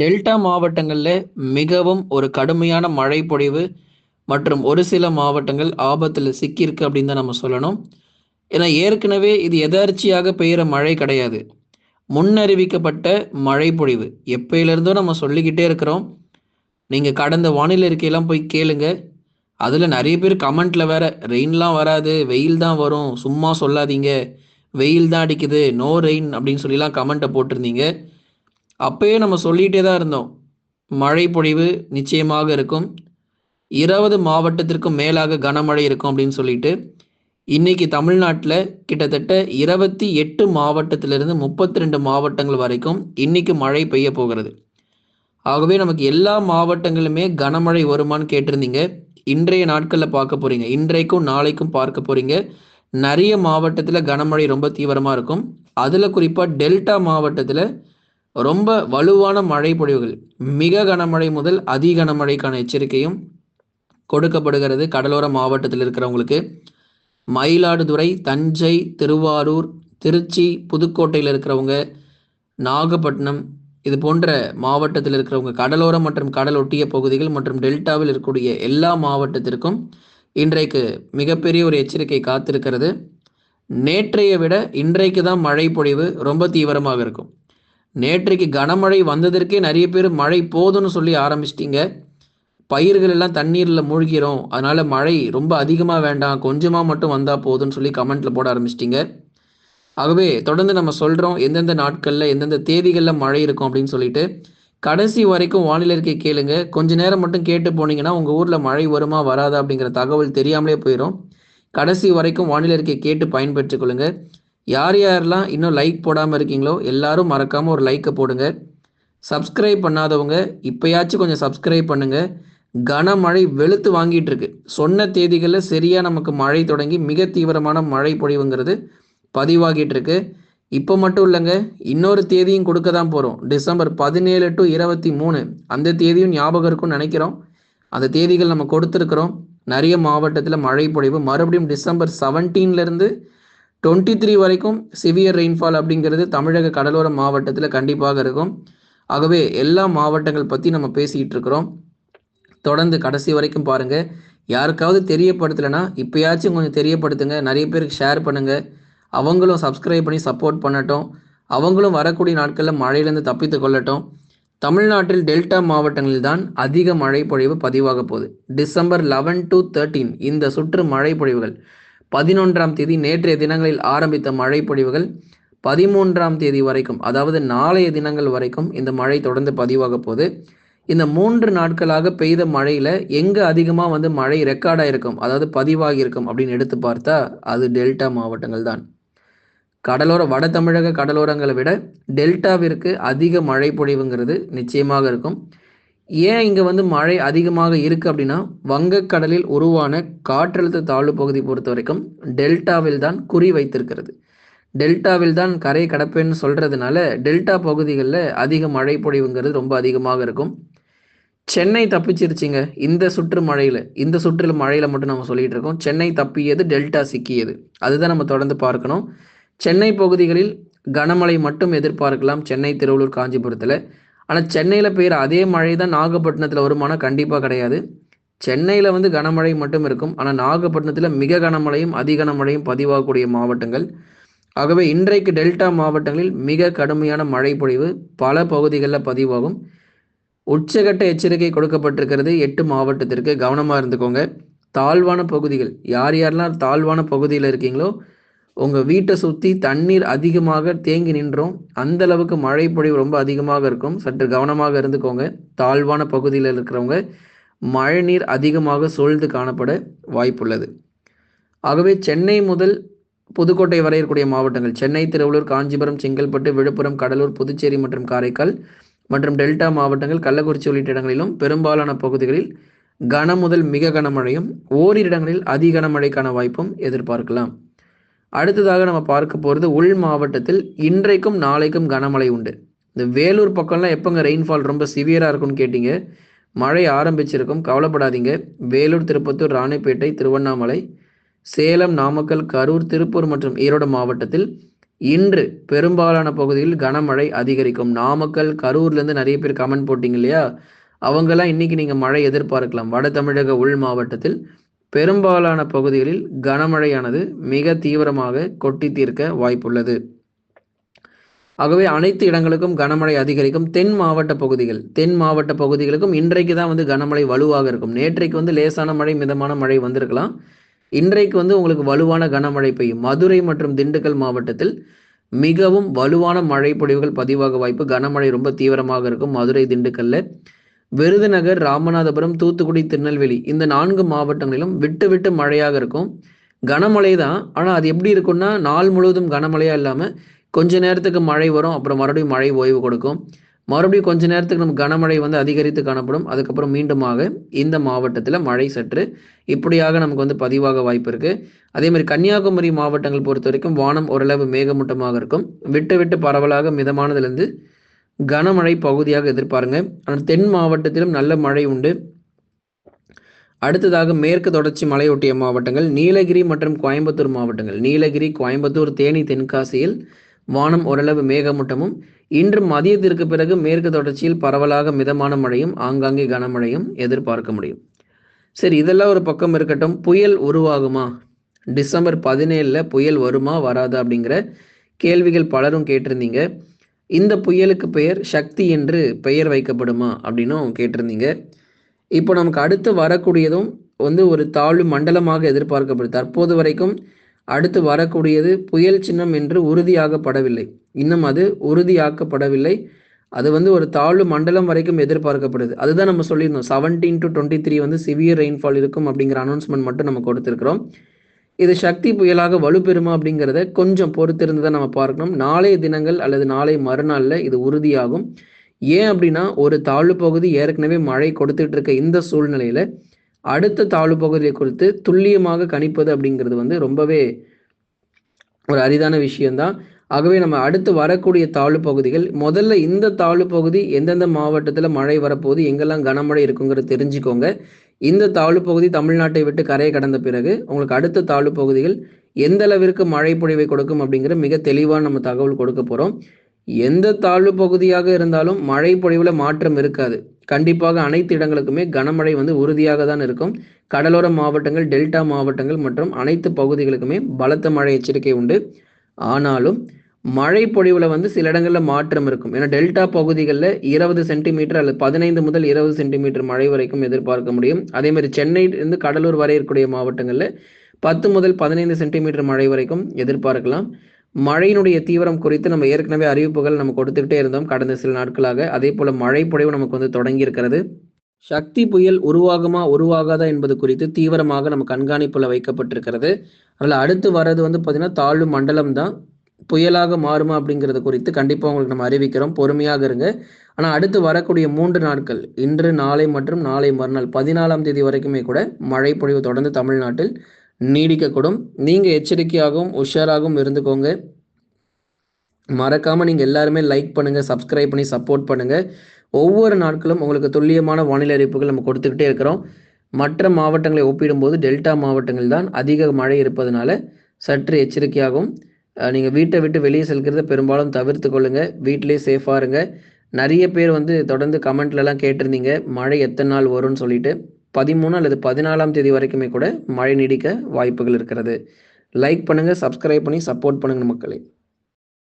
Delta மாவட்டங்களில் மிகவும் ஒரு கடுமையான மழை பொழிவு மற்றும் ஒரு சில மாவட்டங்கள் ஆபத்தில் சிக்கியிருக்கு அப்படின்னு தான் நம்ம சொல்லணும். ஏன்னா ஏற்கனவே இது எதர்ச்சியாக பெய்கிற மழை கிடையாது. முன்னறிவிக்கப்பட்ட மழை பொழிவு. எப்பயிலிருந்தோ நம்ம சொல்லிக்கிட்டே இருக்கிறோம். நீங்கள் கடந்த வானிலை இருக்கையெல்லாம் போய் கேளுங்க. அதில் நிறைய பேர் கமெண்ட்டில் வேற ரெயின்லாம் வராது வெயில் தான் வரும் சும்மா சொல்லாதீங்க வெயில் தான் அடிக்குது நோ ரெயின் அப்படின்னு சொல்லிலாம் கமெண்ட்டை போட்டிருந்தீங்க. அப்பயே நம்ம சொல்லிகிட்டே தான் இருந்தோம். மழை பொழிவு நிச்சயமாக இருக்கும். இருபது மாவட்டத்திற்கும் மேலாக கனமழை இருக்கும் அப்படின்னு சொல்லிட்டு இன்னைக்கு தமிழ்நாட்டில் கிட்டத்தட்ட இருபத்தி எட்டு மாவட்டத்திலிருந்து முப்பத்தி ரெண்டு மாவட்டங்கள் வரைக்கும் இன்னைக்கு மழை பெய்ய போகிறது. ஆகவே நமக்கு எல்லா மாவட்டங்களுமே கனமழை வருமான்னு கேட்டிருந்தீங்க. இன்றைய நாட்களில் பார்க்க போறீங்க. இன்றைக்கும் நாளைக்கும் பார்க்க போறீங்க. நிறைய மாவட்டத்தில் கனமழை ரொம்ப தீவிரமாக இருக்கும். அதில் குறிப்பாக டெல்டா மாவட்டத்தில் ரொம்ப வலுவான மழை பொழிவுகள். மிக கனமழை முதல் அதி கனமழைக்கான எச்சரிக்கையும் கொடுக்கப்படுகிறது கடலோர மாவட்டத்தில் இருக்கிறவங்களுக்கு. மயிலாடுதுறை தஞ்சை திருவாரூர் திருச்சி புதுக்கோட்டையில் இருக்கிறவங்க நாகப்பட்டினம் இது போன்ற மாவட்டத்தில் இருக்கிறவங்க கடலோரம் மற்றும் கடல் ஒட்டிய பகுதிகள் மற்றும் டெல்டாவில் இருக்கக்கூடிய எல்லா மாவட்டத்திற்கும் இன்றைக்கு மிகப்பெரிய ஒரு எச்சரிக்கை காத்திருக்கிறது. நேற்றைய விட இன்றைக்கு தான் மழை பொழிவு ரொம்ப தீவிரமாக இருக்கும். நேற்றைக்கு கனமழை வந்ததற்கே நிறைய பேர் மழை போதும்னு சொல்லி ஆரம்பிச்சிட்டிங்க. பயிர்கள் எல்லாம் தண்ணீரில் மூழ்கிறோம். அதனால மழை ரொம்ப அதிகமாக வேண்டாம். கொஞ்சமாக மட்டும் வந்தால் போதும்னு சொல்லி கமெண்ட்டில் போட ஆரம்பிச்சிட்டிங்க. ஆகவே தொடர்ந்து நம்ம சொல்கிறோம் எந்தெந்த நாட்களில் எந்தெந்த தேதிகளில் மழை இருக்கும் அப்படின்னு சொல்லிட்டு. கடைசி வரைக்கும் வானிலை இருக்கை கேளுங்க. கொஞ்ச நேரம் மட்டும் கேட்டு போனீங்கன்னா உங்கள் ஊரில் மழை வருமா வராதா அப்படிங்கிற தகவல் தெரியாமலே போயிடும் கடைசி வரைக்கும் வானிலை இருக்கை கேட்டு பயன்பெற்றுக்கொள்ளுங்க யார் யாரெல்லாம் இன்னும் லைக் போடாமல் இருக்கீங்களோ எல்லாரும் மறக்காமல் ஒரு லைக்கை போடுங்க. சப்ஸ்கிரைப் பண்ணாதவங்க இப்போயாச்சும் கொஞ்சம் சப்ஸ்கிரைப் பண்ணுங்க. கனமழை வெளுத்து வாங்கிட்டு இருக்கு. சொன்ன தேதிகளில் சரியாக நமக்கு மழை தொடங்கி மிக தீவிரமான மழை பொழிவுங்கிறது பதிவாகிட்டு இருக்கு. இப்போ மட்டும் இல்லைங்க இன்னொரு தேதியும் கொடுக்க தான் போகிறோம் டிசம்பர் பதினேழு டு இருபத்தி மூணு. அந்த தேதியும் ஞாபகம் இருக்கும்னு நினைக்கிறோம். அந்த தேதிகள் நம்ம கொடுத்துருக்குறோம். நிறைய மாவட்டத்தில் மழை பொழிவு. மறுபடியும் டிசம்பர் செவன்டீன்லேருந்து டுவெண்ட்டி த்ரீ வரைக்கும் சிவியர் ரெயின்ஃபால் அப்படிங்கிறது தமிழக கடலோர மாவட்டத்தில் கண்டிப்பாக இருக்கும். ஆகவே எல்லா மாவட்டங்கள் பற்றி நம்ம பேசிக்கிட்டு இருக்கிறோம். தொடர்ந்து கடைசி வரைக்கும் பாருங்கள் யாருக்காவது தெரியப்படுத்தலைன்னா இப்போயாச்சும் கொஞ்சம் தெரியப்படுத்துங்க. நிறைய பேருக்கு ஷேர் பண்ணுங்கள் அவங்களும் சப்ஸ்கிரைப் பண்ணி சப்போர்ட் பண்ணட்டும். அவங்களும் வரக்கூடிய நாட்களில் மழையிலேருந்து தப்பித்து கொள்ளட்டும். தமிழ்நாட்டில் டெல்டா மாவட்டங்களில் தான் அதிக மழை பொழிவு பதிவாக போகுது. டிசம்பர் லெவன் டு தேர்ட்டீன் இந்த சுற்று மழை பொழிவுகள் பதினொன்றாம் தேதி நேற்றைய தினங்களில் ஆரம்பித்த மழைப்பொழிவுகள் பதிமூன்றாம் தேதி வரைக்கும் அதாவது நாளைய தினங்கள் வரைக்கும் இந்த மழை தொடர்ந்து பதிவாக போகுது. இந்த மூன்று நாட்களாக பெய்த மழையில எங்க அதிகமாக வந்து மழை ரெக்கார்டா இருக்கும் அதாவது பதிவாகி இருக்கும் அப்படின்னு எடுத்து பார்த்தா அது டெல்டா மாவட்டங்கள் தான். கடலோர வட தமிழக கடலோரங்களை விட டெல்டாவிற்கு அதிக மழை பொழிவுங்கிறது நிச்சயமாக இருக்கும். ஏன் இங்கே வந்து மழை அதிகமாக இருக்குது அப்படின்னா வங்கக்கடலில் உருவான காற்றழுத்த தாழ்வு பகுதி பொறுத்த வரைக்கும் டெல்டாவில் தான் குறி வைத்திருக்கிறது. டெல்டாவில் தான் கரை கடப்பேன்னு சொல்கிறதுனால டெல்டா பகுதிகளில் அதிக மழை பொழிவுங்கிறது ரொம்ப அதிகமாக இருக்கும். சென்னை தப்பிச்சிருச்சிங்க இந்த சுற்று மழையில். இந்த சுற்றில் மழையில் மட்டும் நம்ம சொல்லிகிட்டு இருக்கோம். சென்னை தப்பியது டெல்டா சிக்கியது. அதுதான் நம்ம தொடர்ந்து பார்க்கணும். சென்னை பகுதிகளில் கனமழை மட்டும் எதிர்பார்க்கலாம். சென்னை திருவள்ளூர் காஞ்சிபுரத்தில். ஆனால் சென்னையில் பெய்கிற அதே மழை தான் நாகப்பட்டினத்தில் வருமானம் கண்டிப்பாக கிடையாது. சென்னையில் வந்து கனமழை மட்டும் இருக்கும். ஆனால் நாகப்பட்டினத்தில் மிக கனமழையும் அதிகனமழையும் பதிவாகக்கூடிய மாவட்டங்கள். ஆகவே இன்றைக்கு டெல்டா மாவட்டங்களில் மிக கடுமையான மழை பொழிவு பல பகுதிகளில் பதிவாகும். உச்சகட்ட எச்சரிக்கை கொடுக்கப்பட்டிருக்கிறது எட்டு மாவட்டத்திற்கு. கவனமாக இருந்துக்கோங்க. தாழ்வான பகுதிகள் யார் யாரெல்லாம் தாழ்வான பகுதியில் இருக்கீங்களோ உங்கள் வீட்டை சுற்றி தண்ணீர் அதிகமாக தேங்கி நின்றோம். அந்த அளவுக்கு மழை பொழிவு ரொம்ப அதிகமாக இருக்கும். சற்று கவனமாக இருந்துக்கோங்க. தாழ்வான பகுதியில் இருக்கிறவங்க மழை நீர் அதிகமாக சூழ்ந்து காணப்பட வாய்ப்புள்ளது. ஆகவே சென்னை முதல் புதுக்கோட்டை வரை இருக்கக்கூடிய மாவட்டங்கள் சென்னை திருவள்ளூர் காஞ்சிபுரம் செங்கல்பட்டு விழுப்புரம் கடலூர் புதுச்சேரி மற்றும் காரைக்கால் மற்றும் டெல்டா மாவட்டங்கள் கள்ளக்குறிச்சி உள்ளிட்ட இடங்களிலும் பெரும்பாலான பகுதிகளில் கன முதல் மிக கனமழையும் ஓரிரு இடங்களில் அதி கனமழைக்கான வாய்ப்பும் எதிர்பார்க்கலாம். அடுத்ததாக நம்ம பார்க்க போகிறது உள் மாவட்டத்தில் இன்றைக்கும் நாளைக்கும் கனமழை உண்டு. இந்த வேலூர் பக்கம்லாம் எப்போங்க ரெயின்ஃபால் ரொம்ப சிவியராக இருக்கும்னு கேட்டிங்க? மழை ஆரம்பிச்சிருக்கும். கவலைப்படாதீங்க. வேலூர் திருப்பத்தூர் ராணிப்பேட்டை திருவண்ணாமலை சேலம் நாமக்கல் கரூர் திருப்பூர் மற்றும் ஈரோடு மாவட்டத்தில் இன்று பெரும்பாலான பகுதியில் கனமழை அதிகரிக்கும். நாமக்கல் கரூர்லேருந்து நிறைய பேர் கமெண்ட் போட்டிங்க இல்லையா? அவங்கெல்லாம் இன்னைக்கு நீங்கள் மழை எதிர்பார்க்கலாம். வட தமிழக உள் மாவட்டத்தில் பெரும்பாலான பகுதிகளில் கனமழையானது மிக தீவிரமாக கொட்டி தீர்க்க வாய்ப்புள்ளது. ஆகவே அனைத்து இடங்களுக்கும் கனமழை அதிகரிக்கும் தென் மாவட்ட பகுதிகள் தென் மாவட்ட பகுதிகளுக்கும் இன்றைக்கு தான் வந்து கனமழை வலுவாக இருக்கும். நேற்றைக்கு வந்து லேசான மழை மிதமான மழை வந்திருக்கலாம். இன்றைக்கு வந்து உங்களுக்கு வலுவான கனமழை பெய்யும். மதுரை மற்றும் திண்டுக்கல் மாவட்டத்தில் மிகவும் வலுவான மழை பொழிவுகள் பதிவாக வாய்ப்பு கனமழை ரொம்ப தீவிரமாக இருக்கும். மதுரை திண்டுக்கல்ல விருதுநகர் ராமநாதபுரம் தூத்துக்குடி திருநெல்வேலி இந்த நான்கு மாவட்டங்களிலும் விட்டு விட்டு மழையாக இருக்கும். கனமழை தான் ஆனால் அது எப்படி இருக்கும்னா நாள் முழுவதும் கனமழையாக இல்லாமல் கொஞ்ச நேரத்துக்கு மழை வரும். அப்புறம் மறுபடியும் மழை ஓய்வு கொடுக்கும். மறுபடியும் கொஞ்ச நேரத்துக்கு நம்ம கனமழை வந்து அதிகரித்து காணப்படும். அதுக்கப்புறம் மீண்டுமாக இந்த மாவட்டத்தில் மழை சற்று இப்படியாக நமக்கு வந்து பதிவாக வாய்ப்பு இருக்கு. அதே மாதிரி கன்னியாகுமரி மாவட்டங்கள் பொறுத்த வரைக்கும் வானம் ஓரளவு மேகமூட்டமாக இருக்கும். விட்டு விட்டு பரவலாக மிதமானதுலேருந்து கனமழை பகுதியாக எதிர்பாருங்க. ஆனால் தென் மாவட்டத்திலும் நல்ல மழை உண்டு. அடுத்ததாக மேற்கு தொடர்ச்சி மலையொட்டிய மாவட்டங்கள் நீலகிரி மற்றும் கோயம்புத்தூர் மாவட்டங்கள். நீலகிரி கோயம்புத்தூர் தேனி தென்காசியில் வானம் ஓரளவு மேகமூட்டமும். இன்று மதியத்திற்கு பிறகு மேற்கு தொடர்ச்சியில் பரவலாக மிதமான மழையும் ஆங்காங்கே கனமழையும் எதிர்பார்க்க முடியும். சரி இதெல்லாம் ஒரு பக்கம் இருக்கட்டும். புயல் உருவாகுமா? டிசம்பர் பதினேழில் புயல் வருமா வராதா அப்படிங்கிற கேள்விகள் பலரும் கேட்டிருந்தீங்க. இந்த புயலுக்கு பெயர் சக்தி என்று பெயர் வைக்கப்படுமா அப்படின்னும் கேட்டிருந்தீங்க. இப்போ நமக்கு அடுத்து வரக்கூடியதும் வந்து ஒரு தாழ்வு மண்டலமாக எதிர்பார்க்கப்படுது. தற்போது வரைக்கும் அடுத்து வரக்கூடியது புயல் சின்னம் என்று உறுதியாகப்படவில்லை. இன்னும் அது உறுதியாக்கப்படவில்லை. அது வந்து ஒரு தாழ்வு மண்டலம் வரைக்கும் எதிர்பார்க்கப்படுது. அதுதான் நம்ம சொல்லியிருந்தோம். செவன்டீன் டு டுவெண்ட்டி த்ரீ வந்து சிவியர் ரெயின்ஃபால் இருக்கும் அப்படிங்கிற அனௌன்ஸ்மெண்ட் மட்டும் நம்ம கொடுத்துருக்குறோம். இது சக்தி புயலாக வலுப்பெறுமா அப்படிங்கிறத கொஞ்சம் பொறுத்திருந்து தான் நம்ம பார்க்கணும். நாளைய தினங்கள் அல்லது நாளை மறுநாளில் இது உறுதியாகும். ஏன் அப்படின்னா ஒரு தாழ்வு பகுதி ஏற்கனவே மழை கொடுத்துட்டு இருக்க இந்த சூழ்நிலையில அடுத்த தாழ்வு பகுதியை குறித்து துல்லியமாக கணிப்பது அப்படிங்கிறது வந்து ரொம்பவே ஒரு அரிதான விஷயம்தான். ஆகவே நம்ம அடுத்து வரக்கூடிய தாழ்வு பகுதிகள் முதல்ல இந்த தாழ்வு பகுதி எந்தெந்த மாவட்டத்தில் மழை வரப்போகுது எங்கெல்லாம் கனமழை இருக்குங்கிறத தெரிஞ்சுக்கோங்க. இந்த தாழ்வு பகுதி தமிழ்நாட்டை விட்டு கரையை கடந்த பிறகு உங்களுக்கு அடுத்த தாழ்வு பகுதிகள் எந்த அளவிற்கு மழை பொழிவை கொடுக்கும் அப்படிங்கிற மிக தெளிவாக நம்ம தகவல் கொடுக்க போகிறோம் எந்த தாழ்வு பகுதியாக இருந்தாலும் மழை பொழிவில் மாற்றம் இருக்காது. கண்டிப்பாக அனைத்து இடங்களுக்குமே கனமழை வந்து உறுதியாக தான் இருக்கும். கடலோர மாவட்டங்கள் டெல்டா மாவட்டங்கள் மற்றும் அனைத்து பகுதிகளுக்குமே பலத்த மழை எச்சரிக்கை உண்டு. ஆனாலும் மழை பொழிவுல வந்து சில இடங்களில் மாற்றம் இருக்கும். ஏன்னா டெல்டா பகுதிகளில் இருபது சென்டிமீட்டர் அல்லது பதினைந்து முதல் இருபது சென்டிமீட்டர் மழை வரைக்கும் எதிர்பார்க்க முடியும். அதே மாதிரி சென்னையிலிருந்து கடலூர் வரை இருக்கக்கூடிய மாவட்டங்களில் பத்து முதல் பதினைந்து சென்டிமீட்டர் மழை வரைக்கும் எதிர்பார்க்கலாம். மழையினுடைய தீவிரம் குறித்து நம்ம ஏற்கனவே அறிவிப்புகள் நம்ம கொடுத்துக்கிட்டே இருந்தோம் கடந்த சில நாட்களாக. அதே போல மழை பொழிவு நமக்கு வந்து தொடங்கி இருக்கிறது. சக்தி புயல் உருவாகுமா உருவாகாதா என்பது குறித்து தீவிரமாக நம்ம கண்காணிப்புல வைக்கப்பட்டிருக்கிறது. அதில் அடுத்து வர்றது வந்து பார்த்தீங்கன்னா தாழ்வு மண்டலம் தான். புயலாக மாறுமா அப்படிங்கிறது குறித்து கண்டிப்பாக உங்களுக்கு நம்ம அறிவிக்கிறோம். பொறுமையாக இருங்க. ஆனால் அடுத்து வரக்கூடிய மூன்று நாட்கள் இன்று நாளை மற்றும் நாளை மறுநாள் பதினாலாம் தேதி வரைக்குமே கூட மழை பொழிவு தொடர்ந்து தமிழ்நாட்டில் நீடிக்கக்கூடும். நீங்கள் எச்சரிக்கையாகவும் உஷாராகவும் இருந்துக்கோங்க. மறக்காமல் நீங்கள் எல்லாருமே லைக் பண்ணுங்கள் சப்ஸ்கிரைப் பண்ணி சப்போர்ட் பண்ணுங்கள் ஒவ்வொரு நாட்களும் உங்களுக்கு துல்லியமான வானிலை அறிவிப்புகள் நம்ம கொடுத்துக்கிட்டே இருக்கிறோம். மற்ற மாவட்டங்களை ஒப்பிடும்போது டெல்டா மாவட்டங்கள் தான் அதிக மழை இருப்பதனால சற்று எச்சரிக்கையாகவும் நீங்கள் வீட்டை விட்டு வெளியே செல்கிறத பெரும்பாலும் தவிர்த்து கொள்ளுங்க. வீட்டிலே சேஃபாக இருங்க. நிறைய பேர் வந்து தொடர்ந்து கமெண்ட்லலாம் கேட்டிருந்தீங்க. மழை எத்தனை நாள் வரும்னு சொல்லிட்டு. பதிமூணு அல்லது பதினாலாம் தேதி வரைக்குமே கூட மழை நீடிக்க வாய்ப்புகள் இருக்கிறது. லைக் பண்ணுங்கள் சப்ஸ்கிரைப் பண்ணி சப்போர்ட் பண்ணுங்கள் மக்களே.